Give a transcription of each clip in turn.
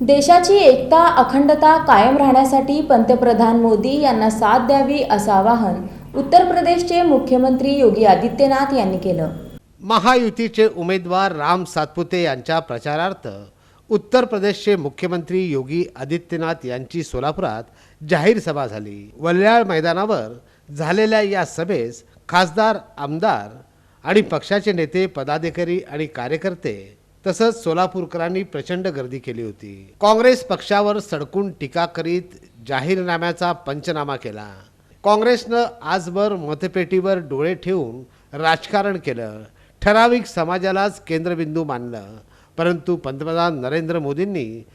देशाची एकता अखंडता कायम राहण्यासाठी पंतप्रधान मोदी यांना साथ द्यावी असं आवाहन उत्तर प्रदेशचे मुख्यमंत्री योगी आदित्यनाथ यांनी केलं. महायुतीचे उमेदवार राम सातपुते यांच्या प्रचारार्थ उत्तर प्रदेशचे मुख्यमंत्री योगी आदित्यनाथ यांची सोलापुरात जाहीर सभा झाली. वल्याळ मैदानावर झालेल्या या सभेस खासदार आमदार आणि पक्षाचे नेते पदाधिकारी आणि कार्यकर्ते तसंच सोलापूरकरांनी प्रचंड गर्दी केली होती. काँग्रेस पक्षावर सडकून टीका करीत जाहीरनाम्याचा पंचनामा केला. काँग्रेसनं आजवर मतपेटीवर डोळे ठेवून राजकारण केलं. ठराविक समाजालाच केंद्रबिंदू मानलं. परंतु पंतप्रधान नरेंद्र मोदींनी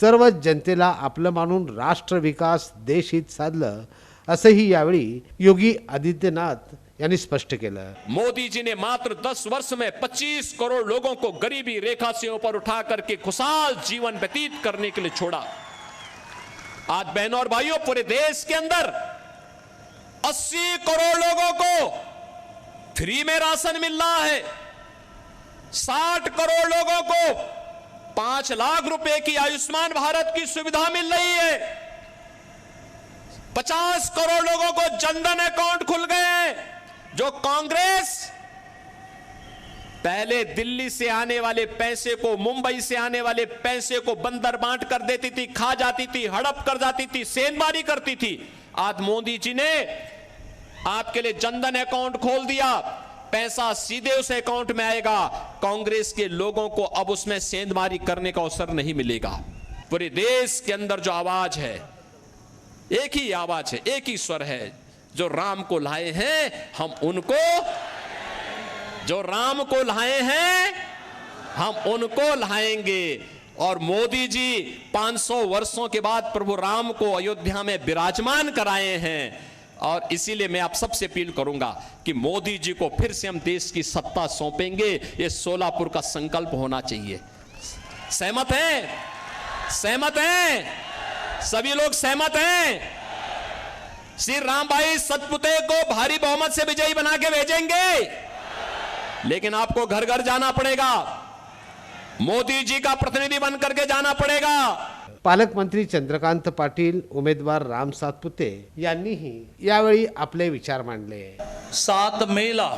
सर्व जनतेला आपलं मानून राष्ट्र विकास देशहित साधलं असंही यावेळी योगी आदित्यनाथ यांनी स्पष्ट केलं। मोदी जी ने मात्र 10 वर्ष में 25 करोड़ लोगों को गरीबी रेखा से ऊपर उठा करके खुशहाल जीवन व्यतीत करने के लिए छोड़ा। आज बहनों और भाइयों, पूरे देश के अंदर 80 करोड़ लोगों को फ्री में राशन मिल रहा है। 60 करोड़ लोगों को पाँच लाख रुपए की आयुष्मान भारत की सुविधा मिल रही है। 50 करोड़ लोगों को जनधन अकाउंट खुल गए हैं। जो कांग्रेस पहले दिल्ली से आने वाले पैसे को, मुंबई से आने वाले पैसे को बंदर बांट कर देती थी, खा जाती थी, हड़प कर जाती थी सेंधमारी करती थी। आज मोदी जी ने आपके लिए जनधन अकाउंट खोल दिया, पैसा सीधे उस अकाउंट में आएगा। कांग्रेस के लोगों को अब उसमें सेंधमारी करने का अवसर नहीं मिलेगा। पूरे देश के अंदर जो आवाज़ है, एक ही आवाज़ है, एक ही स्वर है जो राम को लाए हैं, हम उनको, जो राम को लाए हैं, हम उनको लाएँगे। और मोदी जी 500 वर्षों के बाद प्रभु राम को अयोध्या में विराजमान कराए हैं। और इसीलिए मैं आप सबसे अपील करूँगा कि मोदी जी को फिर से हम देश की सत्ता सौंपेंगे। ये सोलापुर का संकल्प होना चाहिए। सहमत हैं? सहमत हैं? सभी लोग सहमत हैं? श्री राम भाई सतपुते को भारी बहुमत से विजयी बना के भेजेंगे। लेकिन आपको घर घर जाना पड़ेगा। मोदी जी का प्रतिनिधि बन करके जाना पड़ेगा। पालकमंत्री चंद्रकांत पाटील उमेदवार राम सातपुते यांनीही यावेळी आपले विचार मांडले. सात मेला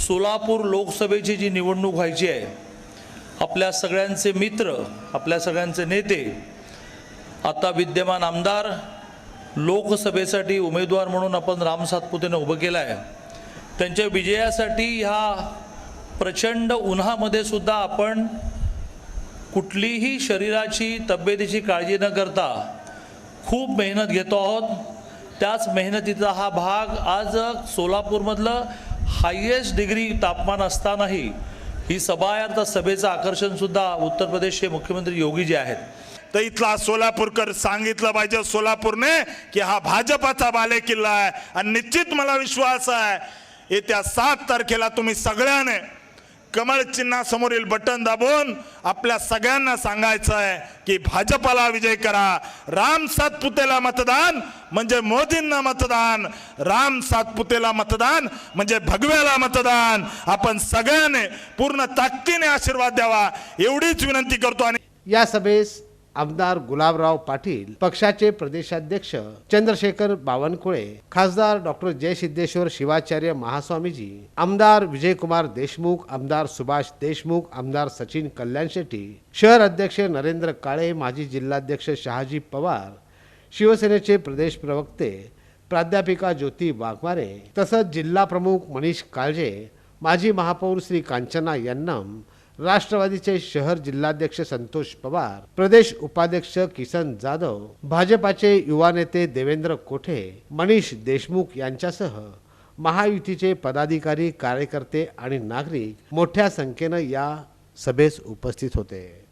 सोलापूर लोकसभेची जी निवडणूक व्हायची आहे आपल्या सगळ्यांचे मित्र आपल्या सगळ्यांचे नेते आता विद्यमान आमदार लोकसभेसाठी उमेदवार म्हणून आपण राम सातपुतेनं उभं केलं आहे त्यांच्या विजयासाठी ह्या प्रचंड उन्हामध्ये सुद्धा आपण कुठलीही शरीराची तब्येतीची काळजी न करता खूप मेहनत घेतो आहोत. त्याच मेहनतीचा हा भाग आज सोलापूरमधलं हायेस्ट डिग्री तापमान असतानाही ही सभा आहे सभेचं आकर्षणसुद्धा उत्तर प्रदेशचे मुख्यमंत्री योगी जे आहेत. तर इथला सोलापूरकर सांगितलं पाहिजे सोलापूरने की हा भाजपाचा बालेकिल्ला आहे. आणि निश्चित मला विश्वास आहे येत्या सात तारखेला तुम्ही सगळ्याने कमळ चिन्हासमोरील बटन दाबून आपल्या सगळ्यांना सांगायचं आहे की भाजपाला विजय करा. राम सातपुतेला मतदान म्हणजे मोदींना मतदान. राम सातपुतेला मतदान म्हणजे भगव्याला मतदान. आपण सगळ्याने पूर्ण ताकदीने आशीर्वाद द्यावा. एवढीच विनंती करतो आणि या सभेस आमदार गुलाबराव पाटील पक्षाचे प्रदेशाध्यक्ष चंद्रशेखर बावनकुळे खासदार डॉक्टर जयसिद्धेश्वर शिवाचार्य महास्वामीजी आमदार विजयकुमार देशमुख आमदार सुभाष देशमुख आमदार सचिन कल्याण शेट्टी शहर अध्यक्ष नरेंद्र काळे माजी जिल्हाध्यक्ष शहाजी पवार शिवसेनेचे प्रदेश प्रवक्ते प्राध्यापिका ज्योती वाघमारे तसंच जिल्हा प्रमुख मनीष काळजे माजी महापौर श्री कांचना यन्नम राष्ट्रवादीचे शहर जिल्हाध्यक्ष संतोष पवार प्रदेश उपाध्यक्ष किसन जाधव भाजपाचे युवा नेते देवेंद्र कोठे मनीष देशमुख यांच्यासह महायुतीचे पदाधिकारी कार्यकर्ते आणि नागरिक मोठ्या संख्येनं या सभेस उपस्थित होते.